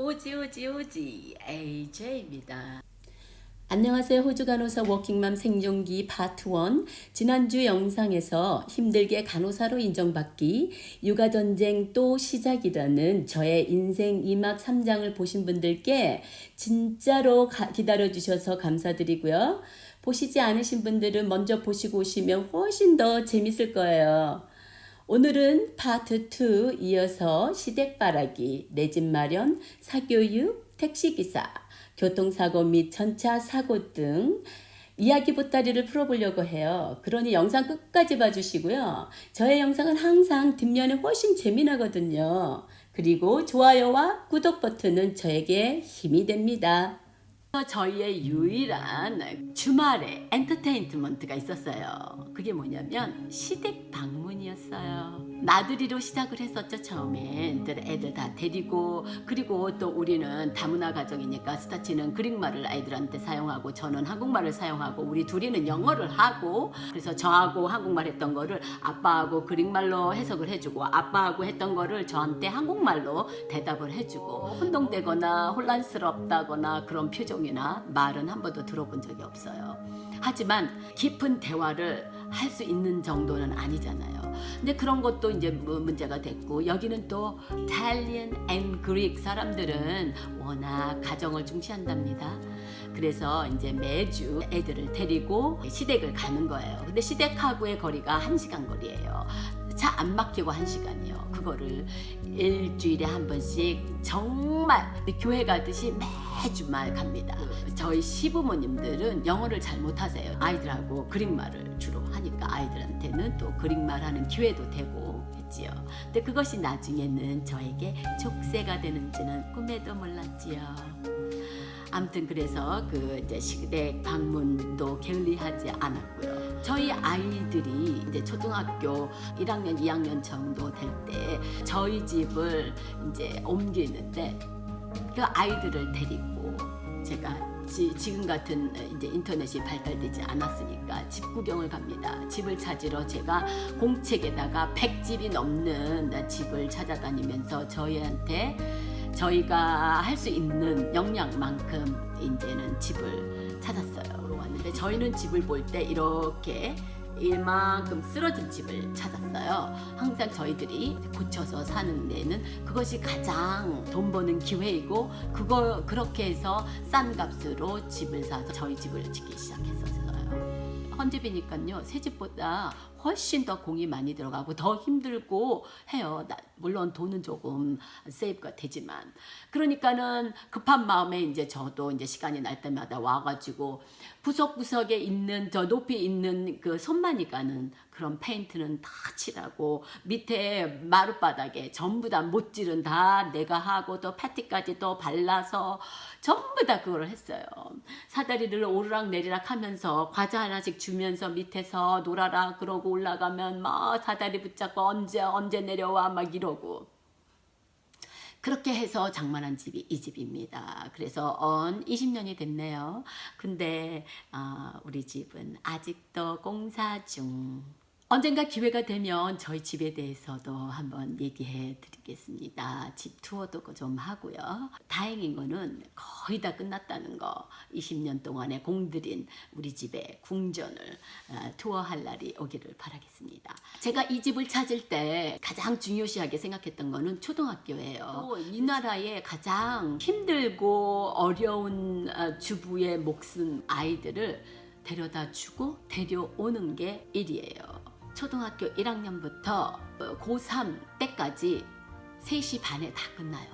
오지 오지 오지 AJ입니다. 안녕하세요. 호주 간호사 워킹맘 생존기 파트 1. 지난주 영상에서 힘들게 간호사로 인정받기, 육아 전쟁 또 시작이라는 저의 인생 2막 3장을 보신 분들께 진짜로 가- 기다려 주셔서 감사드리고요. 보시지 않으신 분들은 먼저 보시고 오시면 훨씬 더 재밌을 거예요. 오늘은 파트 2 이어서 시댁바라기, 내 집 마련, 사교육, 택시기사, 교통사고 및 전차 사고 등 이야기 보따리를 풀어보려고 해요. 그러니 영상 끝까지 봐주시고요. 저의 영상은 항상 뒷면에 훨씬 재미나거든요. 그리고 좋아요와 구독 버튼은 저에게 힘이 됩니다. 저희의 유일한 주말에 엔터테인먼트가 있었어요. 그게 뭐냐면 시댁 방문이었어요. 나들이로 시작을 했었죠 처음엔 애들, 다 데리고 그리고 또 우리는 다문화 가정이니까 스타치는 그릭말을 아이들한테 사용하고 저는 한국말을 사용하고 우리 둘이는 영어를 하고 그래서 저하고 한국말 했던 거를 아빠하고 그릭말로 해석을 해주고 아빠하고 했던 거를 저한테 한국말로 대답을 해주고 혼동되거나 혼란스럽다거나 그런 표정이나 말은 한 번도 들어본 적이 없어요. 하지만 깊은 대화를 할 수 있는 정도는 아니잖아요. 근데 그런 것도 이제 뭐 문제가 됐고 여기는 또 Italian and Greek 사람들은 워낙 가정을 중시한답니다. 그래서 이제 매주 애들을 데리고 시댁을 가는 거예요. 근데 시댁하고의 거리가 한 시간 거리예요. 차 안 막히고 한 시간이요. 그거를 일주일에 한 번씩 정말 교회 가듯이 매주말 갑니다. 저희 시부모님들은 영어를 잘 못하세요. 아이들하고 그릭말을 주로 하니까 아이들한테는 또 그릭말 하는 기회도 되고 했지요. 근데 그것이 나중에는 저에게 족쇄가 되는지는 꿈에도 몰랐지요. 아무튼 그래서 그 이제 시댁 방문도 게을리하지 않았고요. 저희 아이들이 이제 초등학교 1학년, 2학년 정도 될 때 저희 집을 이제 옮기는데 그 아이들을 데리고 제가 지, 지금 같은 이제 인터넷이 발달되지 않았으니까 집 구경을 갑니다. 집을 찾으러 제가 공책에다가 100집이 넘는 집을 찾아다니면서 저희한테 저희가 할 수 있는 역량만큼 이제는 집을 찾았어요. 왔는데 저희는 집을 볼 때 이렇게 이만큼 쓰러진 집을 찾았어요. 항상 저희들이 고쳐서 사는 데는 그것이 가장 돈 버는 기회이고 그거 그렇게 해서 싼 값으로 집을 사서 저희 집을 짓기 시작했었어요. 헌집이니까요 새 집보다 훨씬 더 공이 많이 들어가고 더 힘들고 해요. 나- 물론 돈은 조금 세이브가 되지만 그러니까는 급한 마음에 이제 저도 이제 시간이 날 때마다 와가지고 구석구석에 있는 저 높이 있는 그 손만이 가는 그런 페인트는 다 칠하고 밑에 마룻바닥에 전부 다 못질은 다 내가 하고 또 패티까지 또 발라서 전부 다 그걸 했어요. 사다리를 오르락 내리락 하면서 과자 하나씩 주면서 밑에서 놀아라 그러고 올라가면 막 사다리 붙잡고 언제 언제 내려와 막 이러 고 그렇게 해서 장만한 집이 이 집입니다. 그래서 언 20년이 됐네요. 근데 아, 우리 집은 아직도 공사 중. 언젠가 기회가 되면 저희 집에 대해서도 한번 얘기해 드리겠습니다. 집 투어도 좀 하고요. 다행인 거는 거의 다 끝났다는 거. 20년 동안에 공들인 우리 집의 궁전을 아, 투어할 날이 오기를 바라겠습니다. 제가 이 집을 찾을 때 가장 중요시하게 생각했던 거는 초등학교예요. 또이 나라의 가장 힘들고 어려운 아, 주부의 목숨 아이들을 데려다 주고 데려오는 게 일이에요. 초등학교 1학년부터 고3 때까지 3시 반에 다 끝나요.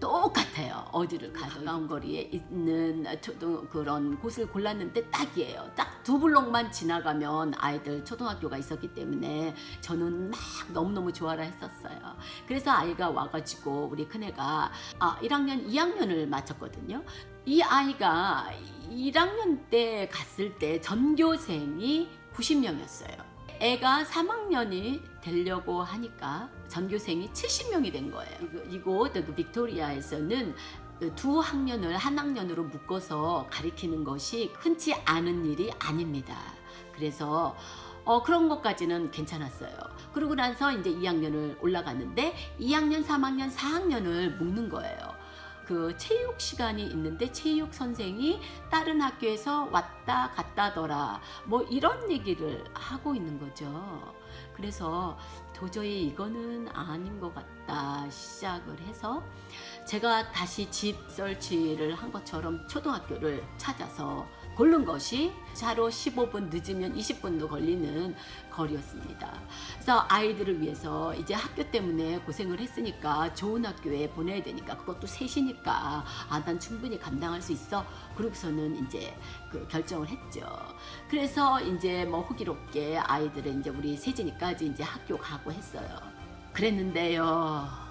똑같아요. 어디를 가도 가까운 거리에 있는 초등 그런 곳을 골랐는데 딱이에요. 딱 두 블록만 지나가면 아이들 초등학교가 있었기 때문에 저는 막 너무너무 좋아라 했었어요. 그래서 아이가 와가지고 우리 큰애가 아, 1학년, 2학년을 마쳤거든요. 이 아이가 1학년 때 갔을 때 전교생이 90명이었어요. 애가 3학년이 되려고 하니까 전교생이 70명이 된 거예요. 이곳 그 빅토리아에서는 그두 학년을 한 학년으로 묶어서 가리키는 것이 흔치 않은 일이 아닙니다. 그래서 어, 그런 것까지는 괜찮았어요. 그러고 나서 이제 2학년을 올라갔는데 2학년, 3학년, 4학년을 묶는 거예요. 그 체육 시간이 있는데 체육 선생이 다른 학교에서 왔다 갔다더라 뭐 이런 얘기를 하고 있는 거죠. 그래서 도저히 이거는 아닌 것 같다 시작을 해서 제가 다시 집 설치를 한 것처럼 초등학교를 찾아서 고른 것이 차로 15분 늦으면 20분도 걸리는 거리였습니다. 그래서 아이들을 위해서 이제 학교 때문에 고생을 했으니까 좋은 학교에 보내야 되니까 그것도 셋이니까 아 난 충분히 감당할 수 있어. 그러고서는 이제 그 결정을 했죠. 그래서 이제 뭐 호기롭게 아이들은 이제 우리 세진이까지 이제 학교 가고 했어요. 그랬는데요.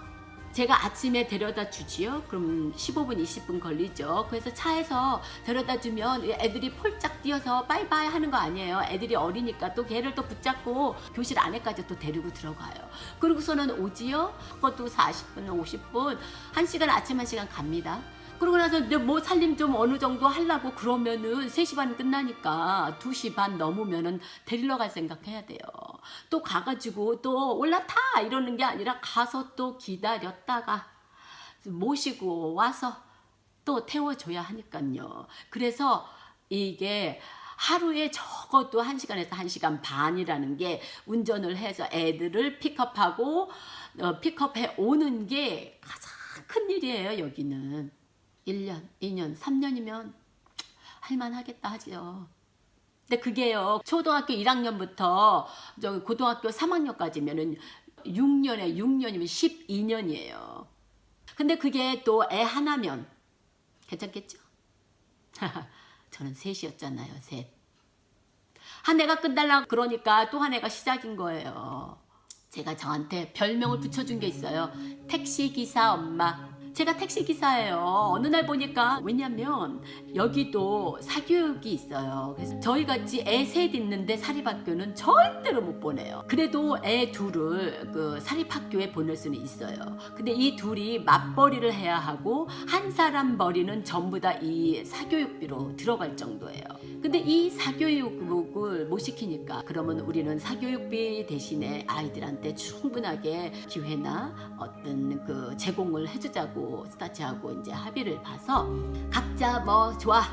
제가 아침에 데려다 주지요. 그럼 15분, 20분 걸리죠. 그래서 차에서 데려다 주면 애들이 폴짝 뛰어서 빠이빠이 하는 거 아니에요. 애들이 어리니까 또 걔를 또 붙잡고 교실 안에까지 또 데리고 들어가요. 그러고서는 오지요. 그것도 40분, 50분, 1시간 아침 1시간 갑니다. 그러고 나서 이제 뭐 살림 좀 어느 정도 하려고 그러면은 3시 반 끝나니까 2시 반 넘으면은 데리러 갈 생각 해야 돼요. 또 가가지고 또 올라타 이러는 게 아니라 가서 또 기다렸다가 모시고 와서 또 태워줘야 하니까요. 그래서 이게 하루에 적어도 1시간에서 1시간 반이라는 게 운전을 해서 애들을 픽업하고 어, 픽업해 오는 게 가장 큰 일이에요, 여기는. 1년, 2년, 3년이면 할만하겠다 하지요. 근데 그게요, 초등학교 1학년부터 저 고등학교 3학년까지면은 6년에 6년이면 12년이에요. 근데 그게 또 애 하나면 괜찮겠죠? 저는 셋이었잖아요, 셋. 한 해가 끝날라 그러니까 또 한 해가 시작인 거예요. 제가 저한테 별명을 붙여준 게 있어요. 택시 기사 엄마. 제가 택시 기사예요. 어느 날 보니까 왜냐면 여기도 사교육이 있어요. 그래서 저희 같이 애 셋 있는데 사립학교는 절대로 못 보내요. 그래도 애 둘을 그 사립학교에 보낼 수는 있어요. 근데 이 둘이 맞벌이를 해야 하고 한 사람 벌이는 전부 다 이 사교육비로 들어갈 정도예요. 근데 이 사교육을 못 시키니까 그러면 우리는 사교육비 대신에 아이들한테 충분하게 기회나 어떤 그 제공을 해주자고 스타치하고 이제 합의를 봐서 각자 뭐 좋아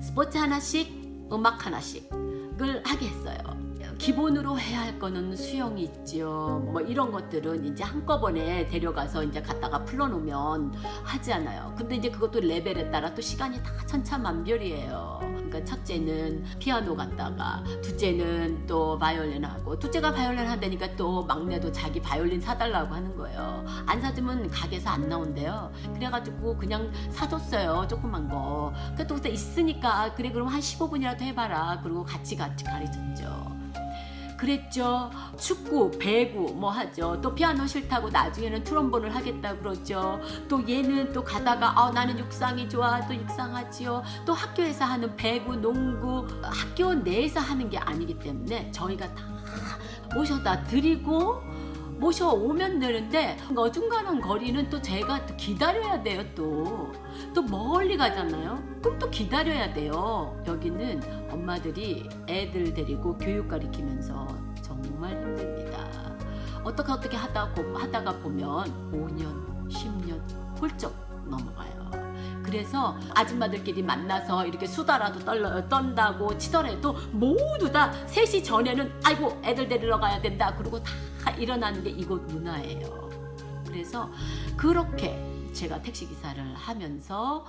스포츠 하나씩 음악 하나씩을 하게 했어요. 기본으로 해야 할 거는 수영이 있지요. 뭐 이런 것들은 이제 한꺼번에 데려가서 이제 갖다가 풀어놓으면 하지 않아요. 근데 이제 그것도 레벨에 따라 또 시간이 다 천차만별이에요. 그러니까 첫째는 피아노 갔다가 둘째는 또 바이올린 하고 둘째가 바이올린 한다니까 또 막내도 자기 바이올린 사달라고 하는 거예요. 안 사주면 가게에서 안 나온대요. 그래가지고 그냥 사줬어요. 조그만 거. 그때 있으니까 그래 그럼 한 15분이라도 해봐라. 그리고 같이 같이 가르쳤죠. 그랬죠. 축구, 배구 뭐 하죠. 또 피아노 싫다고 나중에는 트럼본을 하겠다 그러죠. 또 얘는 또 가다가 아 나는 육상이 좋아. 또 육상하지요. 또 학교에서 하는 배구, 농구 학교 내에서 하는 게 아니기 때문에 저희가 다 모셔다 드리고 모셔오면 되는데 어중간한 거리는 또 제가 또 기다려야 돼요 또. 또 멀리 가잖아요. 그럼 또 기다려야 돼요. 여기는 엄마들이 애들 데리고 교육 가리키면서 정말 힘듭니다. 어떻게 어떻게 하다, 고- 하다가 보면 5년, 10년 훌쩍 넘어가요. 그래서 아줌마들끼리 만나서 이렇게 수다라도 떨러, 떤다고 치더라도 모두 다 3시 전에는 아이고 애들 데리러 가야 된다. 그리고 다 일어나는 게 이곳 문화예요. 그래서 그렇게 제가 택시 기사를 하면서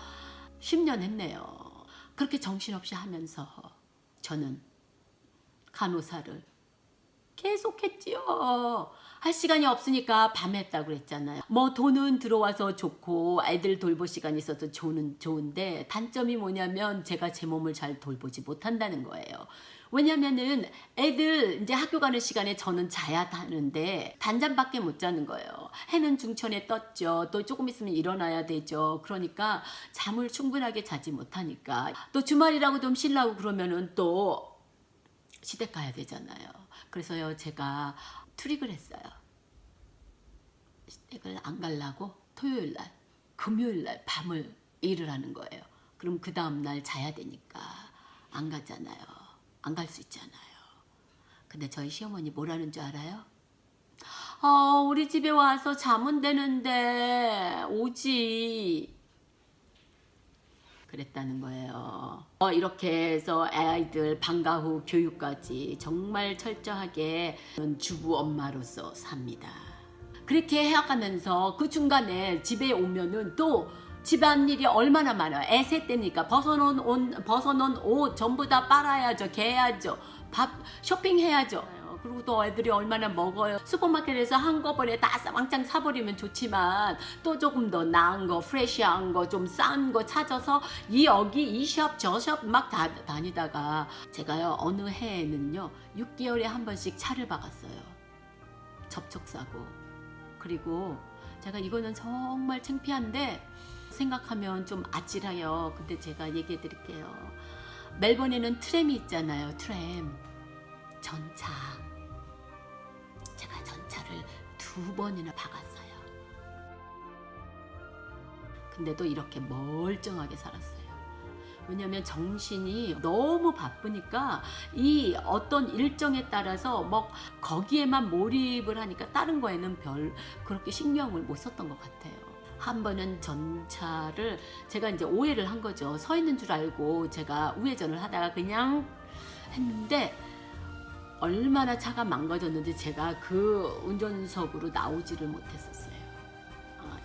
10년 했네요. 그렇게 정신없이 하면서 저는 간호사를 계속했지요. 할 시간이 없으니까 밤에 했다고 그랬잖아요. 뭐 돈은 들어와서 좋고 애들 돌볼 시간이 있어서 좋은, 좋은데 단점이 뭐냐면 제가 제 몸을 잘 돌보지 못한다는 거예요. 왜냐면은 애들 이제 학교 가는 시간에 저는 자야 하는데 단잠밖에 못 자는 거예요. 해는 중천에 떴죠. 또 조금 있으면 일어나야 되죠. 그러니까 잠을 충분하게 자지 못하니까 또 주말이라고 좀 쉬려고 그러면은 또 시댁 가야 되잖아요. 그래서요 제가 트릭을 했어요. 시댁을 안 가려고 토요일 날, 금요일 날 밤을 일을 하는 거예요. 그럼 그 다음 날 자야 되니까 안 가잖아요. 안 갈 수 있잖아요. 근데 저희 시어머니 뭐라는 줄 알아요? 어, 우리 집에 와서 자면 되는데 오지. 그랬다는 거예요. 어, 이렇게 해서 아이들 방과 후 교육까지 정말 철저하게 주부 엄마로서 삽니다. 그렇게 해가면서 그 중간에 집에 오면은 또 집안일이 얼마나 많아요. 애세 때니까 벗어놓은 옷, 벗어놓은 옷 전부 다 빨아야죠. 개야죠. 밥 쇼핑해야죠. 그리고 또 애들이 얼마나 먹어요. 슈퍼마켓에서 한꺼번에 다 왕창 사버리면 좋지만 또 조금 더 나은 거, 프레시한 거, 좀 싼 거 찾아서 이 여기 이 샵 저 샵 막 다니다가 제가요 어느 해에는요 6개월에 한 번씩 차를 박았어요. 접촉사고. 그리고 제가 이거는 정말 창피한데 생각하면 좀 아찔해요. 근데 제가 얘기해 드릴게요. 멜번에는 트램이 있잖아요. 트램. 전차. 제가 전차를 두 번이나 박았어요. 근데도 이렇게 멀쩡하게 살았어요. 왜냐면 정신이 너무 바쁘니까 이 어떤 일정에 따라서 뭐 거기에만 몰입을 하니까 다른 거에는 별 그렇게 신경을 못 썼던 것 같아요. 한 번은 전차를 제가 이제 오해를 한 거죠. 서 있는 줄 알고 제가 우회전을 하다가 그냥 했는데 얼마나 차가 망가졌는지 제가 그 운전석으로 나오지를 못했었어요.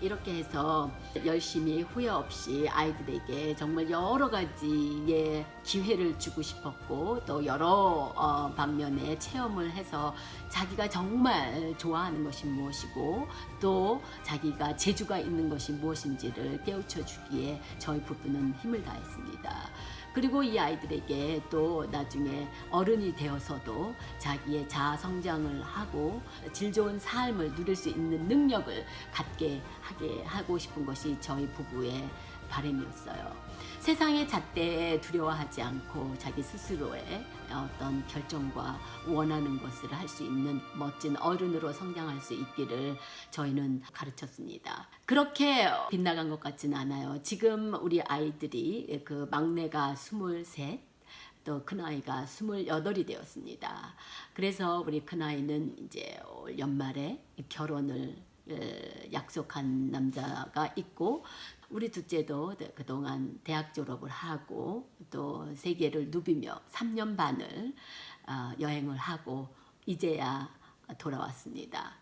어, 이렇게 해서 열심히 후회 없이 아이들에게 정말 여러 가지의 기회를 주고 싶었고 또 여러 어, 방면의 체험을 해서 자기가 정말 좋아하는 것이 무엇이고 또 자기가 재주가 있는 것이 무엇인지를 깨우쳐 주기에 저희 부부는 힘을 다했습니다. 그리고 이 아이들에게 또 나중에 어른이 되어서도 자기의 자아 성장을 하고 질 좋은 삶을 누릴 수 있는 능력을 갖게 하게 하고 싶은 것이 저희 부부의 바람이었어요. 세상의 잣대에 두려워하지 않고 자기 스스로의 어떤 결정과 원하는 것을 할 수 있는 멋진 어른으로 성장할 수 있기를 저희는 가르쳤습니다. 그렇게 빗나간 것 같지는 않아요. 지금 우리 아이들이 그 막내가 스물셋, 또 큰아이가 28이 되었습니다. 그래서 우리 큰아이는 이제 올 연말에 결혼을 에, 약속한 남자가 있고 우리 둘째도 그동안 대학 졸업을 하고 또 세계를 누비며 3년 반을 어, 여행을 하고 이제야 돌아왔습니다.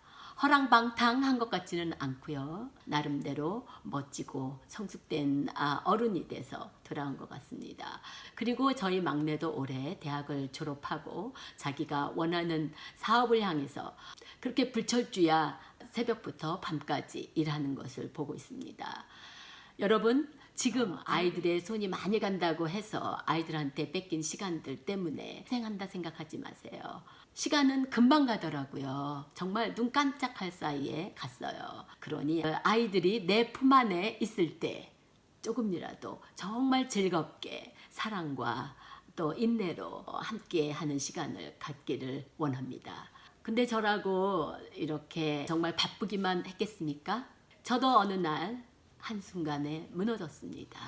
허랑방탕한 것 같지는 않고요. 나름대로 멋지고 성숙된 아, 어른이 돼서 돌아온 것 같습니다. 그리고 저희 막내도 올해 대학을 졸업하고 자기가 원하는 사업을 향해서 그렇게 불철주야 새벽부터 밤까지 일하는 것을 보고 있습니다. 여러분 지금 아이들의 손이 많이 간다고 해서 아이들한테 뺏긴 시간들 때문에 생한다 생각하지 마세요. 시간은 금방 가더라고요. 정말 눈 깜짝할 사이에 갔어요. 그러니 아이들이 내 품 안에 있을 때 조금이라도 정말 즐겁게 사랑과 또 인내로 함께 하는 시간을 갖기를 원합니다. 근데 저라고 이렇게 정말 바쁘기만 했겠습니까? 저도 어느 날 한순간에 무너졌습니다.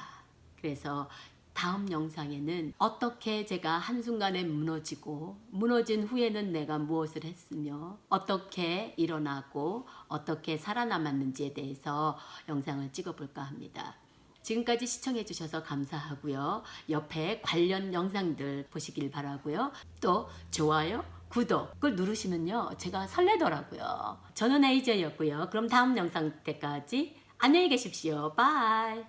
그래서 다음 영상에는 어떻게 제가 한순간에 무너지고 무너진 후에는 내가 무엇을 했으며 어떻게 일어나고 어떻게 살아남았는지에 대해서 영상을 찍어볼까 합니다. 지금까지 시청해 주셔서 감사하고요. 옆에 관련 영상들 보시길 바라고요. 또 좋아요, 구독을 누르시면요. 제가 설레더라고요. 저는 에이저였고요. 그럼 다음 영상 때까지 안녕히 계십시오. 바이.